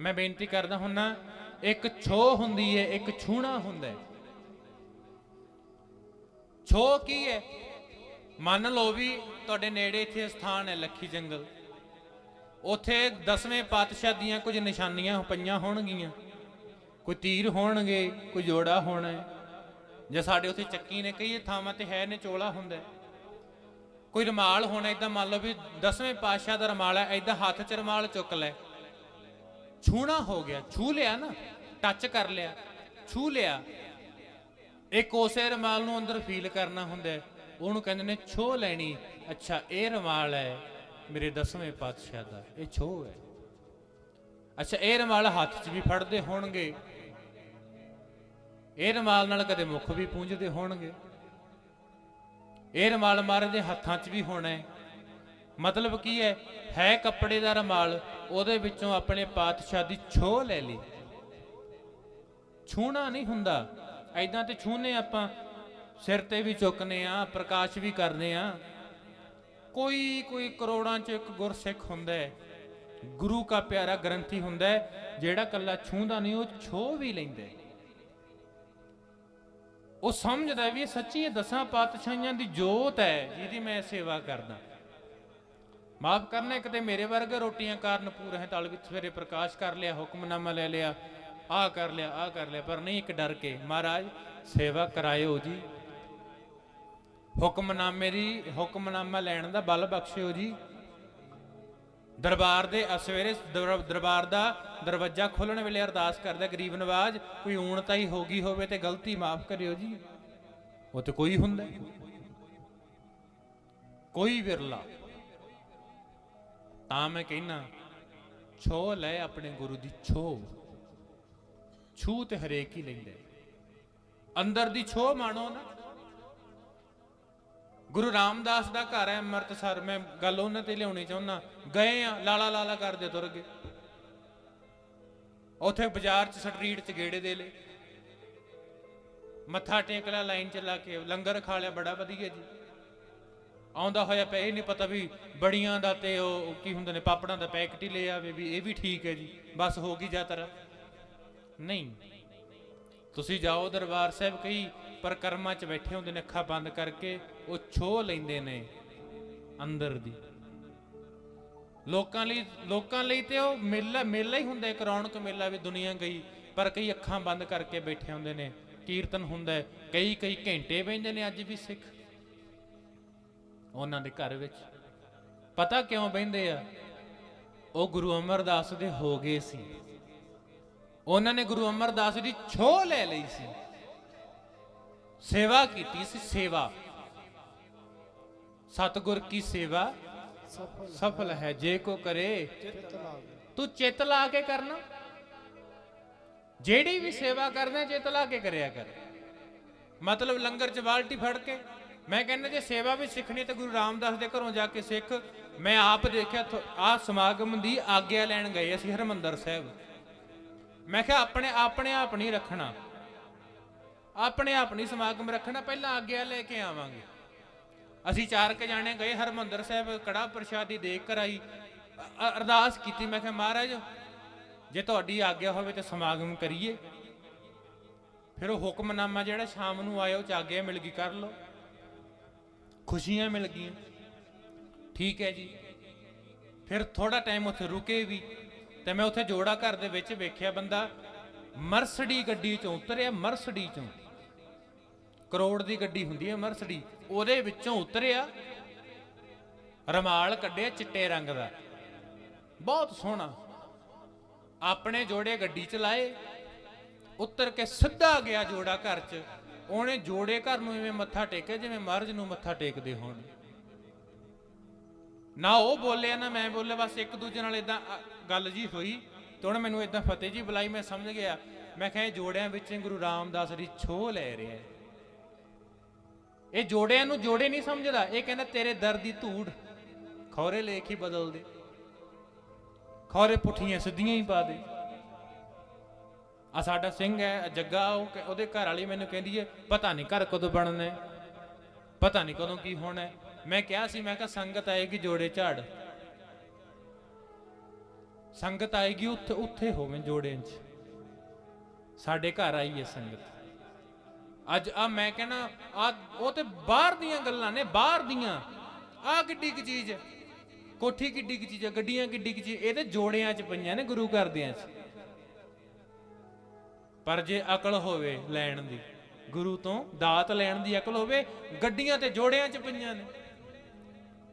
ਮੈਂ ਬੇਨਤੀ ਕਰਦਾ ਹੁੰਨਾ, ਇੱਕ ਛੋ ਹੁੰਦੀ ਹੈ ਇੱਕ ਛੂਣਾ ਹੁੰਦਾ ਹੈ ਛੋ ਕੀ ਹੈ ਮੰਨ ਲਓ ਵੀ ਤੁਹਾਡੇ ਨੇੜੇ ਇੱਥੇ ਸਥਾਨ ਹੈ ਲੱਖੀ ਜੰਗਲ। ਉਥੇ ਦਸਵੇਂ ਪਾਤਸ਼ਾਹ ਦੀਆਂ ਕੁਝ ਨਿਸ਼ਾਨੀਆਂ ਪਈਆਂ ਹੋਣਗੀਆਂ। ਕੋਈ ਤੀਰ ਹੋਣਗੇ, ਕੋਈ ਜੋੜਾ ਹੋਣਾ ਜਾਂ ਸਾਡੇ ਉਥੇ ਚੱਕੀ ਨੇ, ਕਈ ਥਾਵਾਂ ਤੇ ਹੈ ਨੇ, ਚੋਲਾ ਹੁੰਦਾ ਕੋਈ ਰਮਾਲ ਹੋਣਾ ਇਦਾਂ ਮੰਨ ਲਓ ਵੀ ਦਸਵੇਂ ਪਾਤਸ਼ਾਹ ਦਾ ਰਮਾਲ ਹੈ ਇਦਾਂ ਹੱਥ 'ਚ ਰਮਾਲ ਚੁੱਕ ਲੈ। ਛੂਣਾ ਹੋ ਗਿਆ, ਛੂ ਲਿਆ ਨਾ ਟੱਚ ਕਰ ਲਿਆ, ਛੂ ਲਿਆ। ਇੱਕ ਉਸੇ ਰਮਾਲ ਨੂੰ ਅੰਦਰ ਫੀਲ ਕਰਨਾ ਹੁੰਦਾ ਉਹਨੂੰ ਕਹਿੰਦੇ ਨੇ ਛੋ ਲੈਣੀ। ਅੱਛਾ, ਇਹ ਰਮਾਲ ਹੈ ਮੇਰੇ ਦਸਵੇਂ ਪਾਤਸ਼ਾਹ ਦਾ, ਇਹ ਛੋ ਹੈ। ਅੱਛਾ, ਇਹ ਰਮਾਲ ਹੱਥ 'ਚ ਵੀ ਫੜਦੇ ਹੋਣਗੇ। ਇਹ ਰਮਾਲ ਨਾਲ ਕਦੇ ਮੁਖ ਵੀ ਪੂੰਝਦੇ ਹੋਣਗੇ। ਇਹ ਰਮਾਲ ਮਾਰੇ ਦੇ ਹੱਥਾਂ 'ਚ ਵੀ ਹੋਣਾ ਹੈ। ਮਤਲਬ ਕੀ ਹੈ? ਹੈ ਕੱਪੜੇ ਦਾ ਰਮਾਲ, ਉਹਦੇ ਵਿੱਚੋਂ ਆਪਣੇ ਪਾਤਸ਼ਾਹ ਦੀ ਛੋਹ ਲੈ ਲਈ। ਛੂਣਾ ਨਹੀਂ ਹੁੰਦਾ। ਐਦਾਂ ਤੇ ਛੂਨੇ ਆਪਾਂ, ਸਿਰ ਤੇ ਵੀ ਚੁੱਕਨੇ ਆ, ਪ੍ਰਕਾਸ਼ ਵੀ ਕਰਨੇ ਆ। ਕੋਈ ਕੋਈ ਕਰੋੜਾਂ ਚ ਇੱਕ ਗੁਰਸਿੱਖ ਹੁੰਦਾ ਹੈ। ਗੁਰੂ ਕਾ ਪਿਆਰਾ ਗ੍ਰੰਥੀ ਹੁੰਦਾ ਹੈ, ਜਿਹੜਾ ਕੱਲਾ ਛੂਹਦਾ ਨਹੀਂ, ਉਹ ਛੋ ਵੀ ਲੈਂਦਾ ਉਹ ਸਮਝਦਾ ਵੀ ਸੱਚੀ ਇਹ ਦਸਾਂ ਪਾਤਸ਼ਾਹੀਆਂ ਦੀ ਜੋਤ ਹੈ, ਜਿਹਦੀ ਮੈਂ ਸੇਵਾ ਕਰਦਾ। ਮਾਫ ਕਰਨਾ ਕਿਤੇ ਮੇਰੇ ਵਰਗੇ ਰੋਟੀਆਂ ਕਾਰਨ ਪੂਰੇ ਹੈ, ਤਲ ਵਿੱਚ ਸਵੇਰੇ ਪ੍ਰਕਾਸ਼ ਕਰ ਲਿਆ, ਹੁਕਮਨਾਮਾ ਲੈ ਲਿਆ ਆ ਕਰ ਲਿਆ ਆ ਕਰ ਲਿਆ, ਪਰ ਨਹੀਂ, ਇੱਕ ਡਰ ਕੇ, ਮਹਾਰਾਜ, ਸੇਵਾ ਕਰਾਇਓ ਜੀ। ਹੁਕਮਨਾਮੇ ਦੀ, ਹੁਕਮਨਾਮਾ ਲੈਣ ਦਾ ਬਲ ਬਖਸ਼ਿਓ ਜੀ। ਦਰਬਾਰ ਦੇ ਸਵੇਰੇ ਦਰ- ਦਰਬਾਰ ਦਾ ਦਰਵਾਜ਼ਾ ਖੋਲਣ ਵੇਲੇ ਅਰਦਾਸ ਕਰਦਾ, ਗਰੀਬ ਨਵਾਜ, ਕੋਈ ਊਣਤਾ ਹੀ ਹੋ ਗਈ ਹੋਵੇ ਤੇ ਗਲਤੀ ਮਾਫ ਕਰਿਓ ਜੀ। ਉਹ ਤੇ ਕੋਈ ਹੁੰਦਾ। ਕੋਈ ਵਿਰਲਾ ਤਾਂ ਮੈਂ ਕਹਿਣਾ ਛੋ ਲੈ ਆਪਣੇ ਗੁਰੂ ਦੀ ਛੋ ਛੂ ਤੇ ਹਰੇਕ ਹੀ ਲੈਂਦਾ ਅੰਦਰ ਦੀ ਛੋ ਮਾਣੋ ਨਾ। ਗੁਰੂ ਰਾਮਦਾਸ ਦਾ ਘਰ ਹੈ, ਅੰਮ੍ਰਿਤਸਰ। ਮੈਂ ਗੱਲ ਉਹਨਾਂ ਤੇ ਲਿਆਉਣੀ ਚਾਹੁੰਦਾ, ਗਏ ਆ, ਲਾਲਾ ਲਾਲਾ ਕਰਦੇ ਤੁਰ ਗਏ। ਉਥੇ ਬਾਜ਼ਾਰ ਚ ਸਟਰੀਟ ਚ ਗੇੜੇ ਦੇ ਲਏ। ਮੱਥਾ ਟੇਕ ਲਿਆ, ਲਾਈਨ ਚ ਲਾ ਕੇ, ਲੰਗਰ ਖਾ ਲਿਆ, ਬੜਾ ਵਧੀਆ ਜੀ। ਆਉਂਦਾ ਹੋਇਆ ਪਿਆ, ਇਹ ਨਹੀਂ ਪਤਾ ਵੀ ਬੜੀਆਂ ਦਾ ਤੇ ਉਹ ਕੀ ਹੁੰਦੇ ਨੇ, ਪਾਪੜਾਂ ਦਾ ਪੈਕਟ ਹੀ ਲੈ ਆਵੇ ਵੀ ਇਹ ਵੀ ਠੀਕ ਹੈ ਜੀ, ਬਸ ਹੋ ਗਈ ਯਾਤਰਾ। ਨਹੀਂ। ਤੁਸੀਂ ਜਾਓ ਦਰਬਾਰ ਸਾਹਿਬ, ਕਈ ਪਰਕਰਮਾਂ 'ਚ ਬੈਠੇ ਹੁੰਦੇ ਨੇ, ਅੱਖਾਂ ਬੰਦ ਕਰਕੇ, ਉਹ ਛੋ ਲੈਂਦੇ ਨੇ ਅੰਦਰ ਦੀ। ਲੋਕਾਂ ਲਈ ਲੋਕਾਂ ਲਈ ਤੇ ਉਹ ਮੇਲਾ ਮੇਲਾ ਹੀ ਹੁੰਦਾ, ਇੱਕ ਰੌਣਕ ਮੇਲਾ ਵੀ ਦੁਨੀਆ ਗਈ, ਪਰ ਕਈ ਅੱਖਾਂ ਬੰਦ ਕਰਕੇ ਬੈਠੇ ਹੁੰਦੇ ਨੇ, ਕੀਰਤਨ ਹੁੰਦਾ ਕਈ ਕਈ ਘੰਟੇ ਬੈਠਦੇ ਨੇ ਅੱਜ ਵੀ ਸਿੱਖ। ਉਹਨਾਂ ਦੇ ਘਰ ਵਿੱਚ। ਪਤਾ ਕਿਉਂ ਬੈੰਦੇ ਆ? ਉਹ ਗੁਰੂ ਅਮਰਦਾਸ ਦੇ ਹੋ ਗਏ ਸੀ। ਉਹਨਾਂ ਨੇ ਗੁਰੂ ਅਮਰਦਾਸ ਦੀ ਛੋਹ ਲੈ ਲਈ ਸੀ। ਸੇਵਾ ਕੀਤੀ ਸੀ, ਸੇਵਾ। ਸਤਗੁਰ ਕੀ ਸੇਵਾ? ਸਫਲ ਹੈ। ਜੇ ਕੋ ਕਰੇ, ਤੂੰ ਚਿੱਤ ਲਾ ਕੇ ਕਰਨਾ। ਜਿਹੜੀ ਵੀ ਸੇਵਾ ਕਰਨਾ ਚਿੱਤ ਲਾ ਕੇ ਕਰਿਆ ਕਰ। ਮਤਲਬ ਲੰਗਰ ਚ ਬਾਲਟੀ ਫੜ ਕੇ। ਮੈਂ ਕਹਿੰਦਾ ਜੇ ਸੇਵਾ ਵੀ ਸਿੱਖਣੀ ਤਾਂ ਗੁਰੂ ਰਾਮਦਾਸ ਦੇ ਘਰੋਂ ਜਾ ਕੇ ਸਿੱਖ। ਮੈਂ ਆਪ ਦੇਖਿਆ ਆ ਸਮਾਗਮ ਦੀ ਆਗਿਆ ਲੈਣ ਗਏ ਅਸੀਂ ਹਰਮੰਦਰ ਸਾਹਿਬ। ਮੈਂ ਕਿਹਾ ਆਪਣੇ ਆਪਣੇ ਆਪ ਨਹੀਂ ਰੱਖਣਾ। ਆਪਣੇ ਆਪ ਨਹੀਂ ਸਮਾਗਮ ਰੱਖਣਾ, ਪਹਿਲਾਂ ਆਗਿਆ ਲੈ ਕੇ ਆਵਾਂਗੇ। ਅਸੀਂ ਚਾਰ ਕੇ ਜਾਣੇ ਗਏ, ਹਰਮੰਦਰ ਸਾਹਿਬ ਕੜਾ ਪ੍ਰਸ਼ਾਦੀ ਦੇਖ ਕਰ ਆਈ। ਅਰਦਾਸ ਕੀਤੀ, ਮੈਂ ਕਿਹਾ ਮਹਾਰਾਜ, ਜੇ ਤੁਹਾਡੀ ਆਗਿਆ ਹੋਵੇ ਤੇ ਸਮਾਗਮ ਕਰੀਏ। ਫਿਰ ਉਹ ਹੁਕਮਨਾਮਾ ਜਿਹੜਾ ਸ਼ਾਮ ਨੂੰ ਆਇਆ, ਉਹ ਚ ਆਗਿਆ ਮਿਲ ਗਈ, ਕਰ ਲਓ। ਖੁਸ਼ੀਆਂ ਮਿਲ ਗਈਆਂ ਠੀਕ ਹੈ ਜੀ। ਫਿਰ ਥੋੜਾ ਟਾਈਮ ਉੱਥੇ ਰੁਕੇ ਵੀ, ਤੇ ਮੈਂ ਉੱਥੇ ਜੋੜਾ ਘਰ ਦੇ ਵਿੱਚ ਵੇਖਿਆ ਬੰਦਾ, ਮਰਸਡੀ ਗੱਡੀ ਚੋਂ ਉਤਰਿਆ, ਮਰਸਡੀ ਚੋਂ। ਕਰੋੜ ਦੀ ਗੱਡੀ ਹੁੰਦੀ ਹੈ ਮਰਸਡੀ, ਉਹਦੇ ਵਿੱਚੋਂ ਉਤਰਿਆ, ਰਮਾਲ ਕੱਢਿਆ ਚਿੱਟੇ ਰੰਗ ਦਾ। ਬਹੁਤ ਸੋਹਣਾ। ਆਪਣੇ ਜੋੜੇ ਗੱਡੀ ਚ ਲਾਏ ਉੱਤਰ ਕੇ ਸਿੱਧਾ ਗਿਆ ਜੋੜਾ ਘਰ ਚ। ਉਹਨੇ ਜੋੜੇ ਘਰ ਨੂੰ ਇਵੇਂ ਮੱਥਾ ਟੇਕਿਆ, ਜਿਵੇਂ ਮਹਾਰਾਜ ਨੂੰ ਮੱਥਾ ਟੇਕਦੇ ਹੋਣ। ਨਾ ਉਹ ਬੋਲਿਆ, ਨਾ ਮੈਂ ਬੋਲਿਆ, ਬਸ ਇੱਕ ਦੂਜੇ ਨਾਲ ਇਦਾਂ ਗੱਲ ਜੀ ਹੋਈ ਤੇ ਹੁਣ ਮੈਨੂੰ ਇਦਾਂ ਫਤਿਹ ਜੀ ਬੁਲਾਈ, ਮੈਂ ਸਮਝ ਗਿਆ। ਮੈਂ ਕਿਹਾ ਇਹ ਜੋੜਿਆਂ ਵਿੱਚ ਗੁਰੂ ਰਾਮਦਾਸ ਦੀ ਛੋਹ ਲੈ ਰਿਹਾ ਇਹ ਜੋੜਿਆਂ ਨੂੰ ਜੋੜੇ ਨਹੀਂ ਸਮਝਦਾ। ਇਹ ਕਹਿੰਦਾ, ਤੇਰੇ ਦਰ ਦੀ ਧੂੜ ਖੌਰੇ ਲੇਖ ਹੀ ਬਦਲ ਦੇ ਖੌਰੇ ਪੁੱਠੀਆਂ ਸਿੱਧੀਆਂ ਹੀ ਪਾ ਦੇ। ਆ ਸਾਡਾ ਸਿੰਘ ਹੈ ਜੱਗਾ, ਉਹ ਉਹਦੇ ਘਰ ਵਾਲੀ ਮੈਨੂੰ ਕਹਿੰਦੀ ਹੈ ਪਤਾ ਨਹੀਂ ਘਰ ਕਦੋਂ ਬਣਨਾ ਹੈ ਪਤਾ ਨਹੀਂ ਕਦੋਂ ਕੀ ਹੋਣਾ ਹੈ ਮੈਂ ਕਿਹਾ ਸੀ, ਮੈਂ ਕਿਹਾ ਸੰਗਤ ਆਏਗੀ ਜੋੜੇ ਝਾੜ। ਸੰਗਤ ਆਏਗੀ ਉੱਥੇ ਉੱਥੇ ਹੋਵੇਂ ਜੋੜਿਆਂ 'ਚ। ਸਾਡੇ ਘਰ ਆਈ ਹੈ ਸੰਗਤ। ਅੱਜ ਆ ਮੈਂ ਕਹਿੰਦਾ ਆ ਉਹ ਤੇ ਬਾਹਰ ਦੀਆਂ ਗੱਲਾਂ ਨੇ, ਬਾਹਰ ਦੀਆਂ। ਆ ਕਿੱਡੀ ਕੀ ਚੀਜ਼ ਹੈ ਕੋਠੀ ਕਿੱਡੀ ਕੀ ਚੀਜ਼ ਹੈ ਗੱਡੀਆਂ ਕਿੱਡੀ ਕੀ ਚੀਜ਼ ਇਹ ਤੇ ਜੋੜਿਆਂ 'ਚ ਪਈਆਂ ਨੇ ਗੁਰੂ ਘਰ ਦਿਆਂ 'ਚ। ਪਰ ਜੇ ਅਕਲ ਹੋਵੇ ਲੈਣ ਦੀ, ਗੁਰੂ ਤੋਂ ਦਾਤ ਲੈਣ ਦੀ ਅਕਲ ਹੋਵੇ, ਗੱਡੀਆਂ ਤੇ ਜੋੜਿਆਂ 'ਚ ਪਈਆਂ ਨੇ।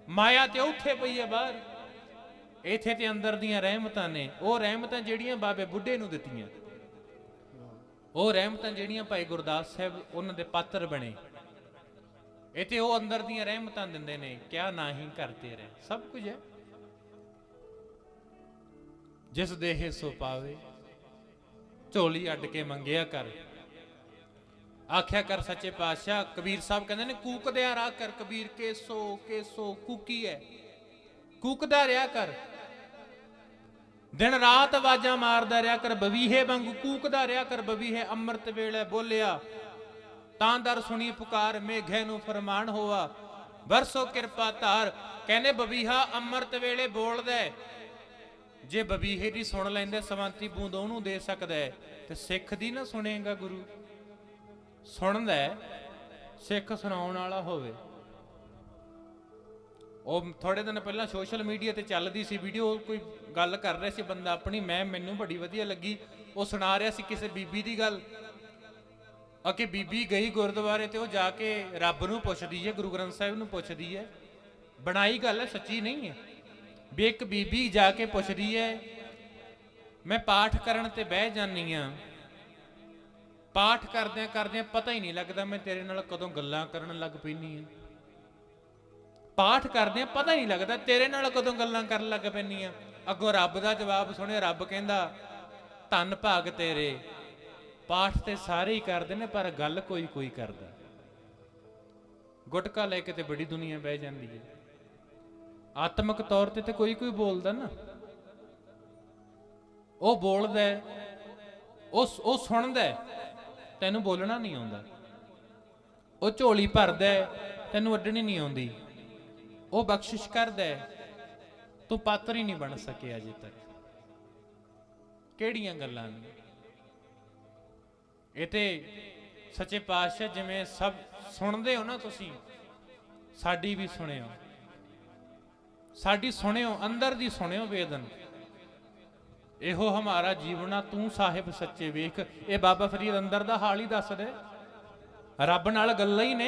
ਮਾਇਆ ਤੇ ਉੱਥੇ ਪਈ ਹੈ ਬਾਹਰ। ਇੱਥੇ ਤੇ ਅੰਦਰ ਦੀਆਂ ਰਹਿਮਤਾਂ ਨੇ। ਉਹ ਰਹਿਮਤਾਂ ਜਿਹੜੀਆਂ ਬਾਬੇ ਬੁੱਢੇ ਨੂੰ ਦਿੱਤੀਆਂ। ਉਹ ਰਹਿਮਤਾਂ ਜਿਹੜੀਆਂ ਭਾਈ ਗੁਰਦਾਸ ਸਾਹਿਬ, ਉਹਨਾਂ ਦੇ ਪਾਤਰ ਬਣੇ। ਇਥੇ ਉਹ ਅੰਦਰ ਦੀਆਂ ਰਹਿਮਤਾਂ ਦਿੰਦੇ ਨੇ, ਕਿਆ ਨਾਹੀ ਕਰਤੇ ਰਹੇ। ਸਭ ਕੁਝ ਹੈ। ਜਿਸ ਦੇਹ ਸੋ ਪਾਵੇ। ਝੋਲੀ ਅੱਡ ਕੇ ਮੰਗਿਆ ਕਰ। ਆਖਿਆ ਕਰ ਸੱਚੇ ਪਾਤਸ਼ਾਹ, ਕਬੀਰ ਸਾਹਿਬ ਕਹਿੰਦੇ ਨੇ, ਕੂਕਦਿਆ ਰਾਹ ਕਰ ਕਬੀਰ, ਕੇਸੋ ਕੇਸੋ, ਕੂਕੀ ਹੈ ਕੂਕਦਾ ਰਿਹਾ ਕਰ। ਦਿਨ ਰਾਤ ਆਵਾਜ਼ਾਂ ਮਾਰਦਾ ਰਿਹਾ ਕਰ, ਬਵੀਹੇ ਵਾਂਗੂ ਕੂਕਦਾ ਰਿਹਾ ਕਰ, ਬਵੀਹੇ ਅੰਮ੍ਰਿਤ ਵੇਲੇ ਬੋਲਿਆ, ਤਾਂ ਦਰ ਸੁਣੀ ਪੁਕਾਰ, ਮੇਘੇ ਨੂੰ ਫਰਮਾਨ ਹੋਆ, ਵਰਸੋ ਕਿਰਪਾ ਧਾਰ। ਕਹਿੰਦੇ, ਬਵੀਹਾ ਅੰਮ੍ਰਿਤ ਵੇਲੇ ਬੋਲਦਾ ਜੇ ਬਬੀਹੇ ਦੀ ਸੁਣ ਲੈਂਦੇ ਸਵੰਤੀ ਬੂੰਦ ਉਹਨੂੰ ਦੇ ਸਕਦਾ ਹੈ, ਤੇ ਸਿੱਖ ਦੀ ਨਾ ਸੁਣੇਗਾ ਗੁਰੂ। ਸੁਣਦਾ ਸਿੱਖ ਸੁਣਾਉਣ ਵਾਲਾ ਹੋਵੇ। ਉਹ ਥੋੜੇ ਦਿਨ ਪਹਿਲਾਂ ਸੋਸ਼ਲ ਮੀਡੀਆ ਤੇ ਚੱਲਦੀ ਸੀ ਵੀਡੀਓ ਕੋਈ ਗੱਲ ਕਰ ਰਿਹਾ ਸੀ ਬੰਦਾ ਆਪਣੀ ਮੈਂ ਮੈਨੂੰ ਬੜੀ ਵਧੀਆ ਲੱਗੀ। ਉਹ ਸੁਣਾ ਰਿਹਾ ਸੀ ਕਿਸੇ ਬੀਬੀ ਦੀ ਗੱਲ। ਆ ਬੀਬੀ ਗਈ ਗੁਰਦੁਆਰੇ ਤੇ ਉਹ ਜਾ ਕੇ ਰੱਬ ਨੂੰ ਪੁੱਛਦੀ ਹੈ ਗੁਰੂ ਗ੍ਰੰਥ ਸਾਹਿਬ ਨੂੰ ਪੁੱਛਦੀ ਹੈ ਬਣਾਈ ਗੱਲ ਹੈ ਸੱਚੀ ਨਹੀਂ ਹੈ। ਵੀ ਇੱਕ ਬੀਬੀ ਜਾ ਕੇ ਪੁੱਛਦੀ ਹੈ, ਮੈਂ ਪਾਠ ਕਰਨ ਤੇ ਬਹਿ ਜਾਨੀ ਆ ਪਾਠ ਕਰਦਿਆਂ ਕਰਦਿਆਂ ਪਤਾ ਹੀ ਨਹੀਂ ਲੱਗਦਾ ਮੈਂ ਤੇਰੇ ਨਾਲ ਕਦੋਂ ਗੱਲਾਂ ਕਰਨ ਲੱਗ ਪੈਣੀ ਆ ਪਾਠ ਕਰਦਿਆਂ ਪਤਾ ਹੀ ਨਹੀਂ ਲੱਗਦਾ ਤੇਰੇ ਨਾਲ ਕਦੋਂ ਗੱਲਾਂ ਕਰਨ ਲੱਗ ਪੈਣੀ ਆ ਅੱਗੋਂ ਰੱਬ ਦਾ ਜਵਾਬ ਸੁਣੇ ਰੱਬ ਕਹਿੰਦਾ, ਧੰਨ ਭਾਗ ਤੇਰੇ। ਪਾਠ ਤੇ ਸਾਰੇ ਹੀ ਕਰਦੇ ਨੇ, ਪਰ ਗੱਲ ਕੋਈ ਕੋਈ ਕਰਦਾ। ਗੁਟਕਾ ਲੈ ਕੇ ਤੇ ਬੜੀ ਦੁਨੀਆ ਬਹਿ ਜਾਂਦੀ ਹੈ। ਆਤਮਿਕ ਤੌਰ ਤੇ ਤੇ ਕੋਈ ਕੋਈ ਬੋਲਦਾ ਨਾ। ਉਹ ਬੋਲਦਾ ਉਹ ਉਹ ਸੁਣਦਾ ਤੈਨੂੰ ਬੋਲਣਾ ਨਹੀਂ ਆਉਂਦਾ। ਉਹ ਝੋਲੀ ਭਰਦਾ ਤੈਨੂੰ ਅੱਡਣੀ ਨਹੀਂ ਆਉਂਦੀ। ਉਹ ਬਖਸ਼ਿਸ਼ ਕਰਦਾ ਤੂੰ ਪਾਤਰ ਹੀ ਨਹੀਂ ਬਣ ਸਕਿਆ ਅਜੇ ਤੱਕ। ਕਿਹੜੀਆਂ ਗੱਲਾਂ ਨੇ? ਇਹ ਤੇ ਸੱਚੇ ਪਾਤਸ਼ਾਹ ਜਿਵੇਂ ਸਭ ਸੁਣਦੇ ਹੋ ਨਾ ਤੁਸੀਂ, ਸਾਡੀ ਵੀ ਸੁਣਿਓ। ਸਾਡੀ ਸੁਣਿਓ, ਅੰਦਰ ਦੀ ਸੁਣਿਓ ਵੇਦਨ। ਇਹੋ ਹਮਾਰਾ ਜੀਵਨਾ, ਤੂੰ ਸਾਹਿਬ ਸੱਚੇ ਵੇਖ। ਇਹ ਬਾਬਾ ਫਰੀਦ ਅੰਦਰ ਦਾ ਹਾਲ ਹੀ ਦੱਸਦਾ ਹੈ। ਰੱਬ ਨਾਲ ਗੱਲਾਂ ਹੀ ਨੇ।